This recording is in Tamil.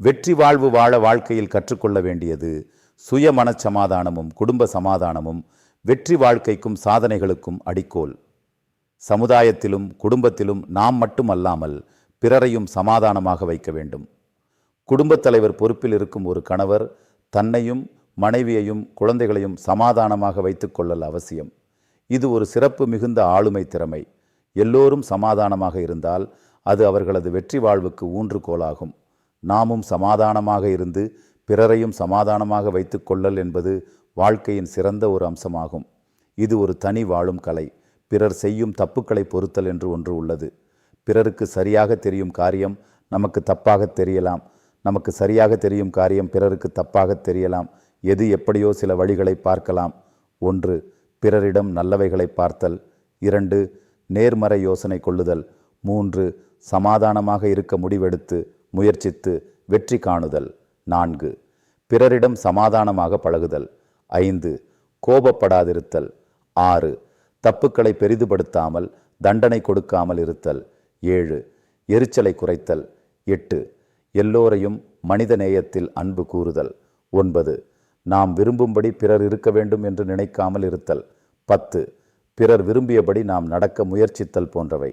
வெற்றி வாழ்வு வாழ வாழ்க்கையில் கற்றுக்கொள்ள வேண்டியது சுய மனச்சமாதானமும் குடும்ப சமாதானமும் வெற்றி வாழ்க்கைக்கும் சாதனைகளுக்கும் அடிக்கோல் சமுதாயத்திலும் குடும்பத்திலும் நாம் மட்டுமல்லாமல் பிறரையும் சமாதானமாக வைக்க வேண்டும். குடும்பத் தலைவர் பொறுப்பில் இருக்கும் ஒரு கணவர் தன்னையும் மனைவியையும் குழந்தைகளையும் சமாதானமாக வைத்துக் கொள்ளல் அவசியம். இது ஒரு சிறப்பு மிகுந்த ஆளுமை திறமை. எல்லோரும் சமாதானமாக இருந்தால் அது அவர்களது வெற்றி வாழ்வுக்கு ஊன்றுகோலாகும். நாமும் சமாதானமாக இருந்து பிறரையும் சமாதானமாக வைத்து கொள்ளல் என்பது வாழ்க்கையின் சிறந்த ஒரு அம்சமாகும். இது ஒரு தனி வாழும் கலை. பிறர் செய்யும் தப்புக்களை பொறுத்தல் என்று ஒன்று உள்ளது. பிறருக்கு சரியாக தெரியும் காரியம் நமக்கு தப்பாக தெரியலாம். நமக்கு சரியாக தெரியும் காரியம் பிறருக்கு தப்பாக தெரியலாம். எது எப்படியோ சில வழிகளை பார்க்கலாம். ஒன்று பிறரிடம் நல்லவைகளை பார்த்தல். இரண்டு நேர்மறை யோசனை கொள்ளுதல். மூன்று சமாதானமாக இருக்க முடிவெடுத்து முயற்சித்து வெற்றி காணுதல். நான்கு பிறரிடம் சமாதானமாக பழகுதல். ஐந்து கோபப்படாதிருத்தல். ஆறு தப்புக்களை பெரிதுபடுத்தாமல் தண்டனை கொடுக்காமல் இருத்தல். ஏழு எரிச்சலை குறைத்தல். எட்டு எல்லோரையும் மனித நேயத்தில் அன்பு கூறுதல். ஒன்பது நாம் விரும்பும்படி பிறர் இருக்க வேண்டும் என்று நினைக்காமல் இருத்தல். பத்து பிறர் விரும்பியபடி நாம் நடக்க முயற்சித்தல் போன்றவை.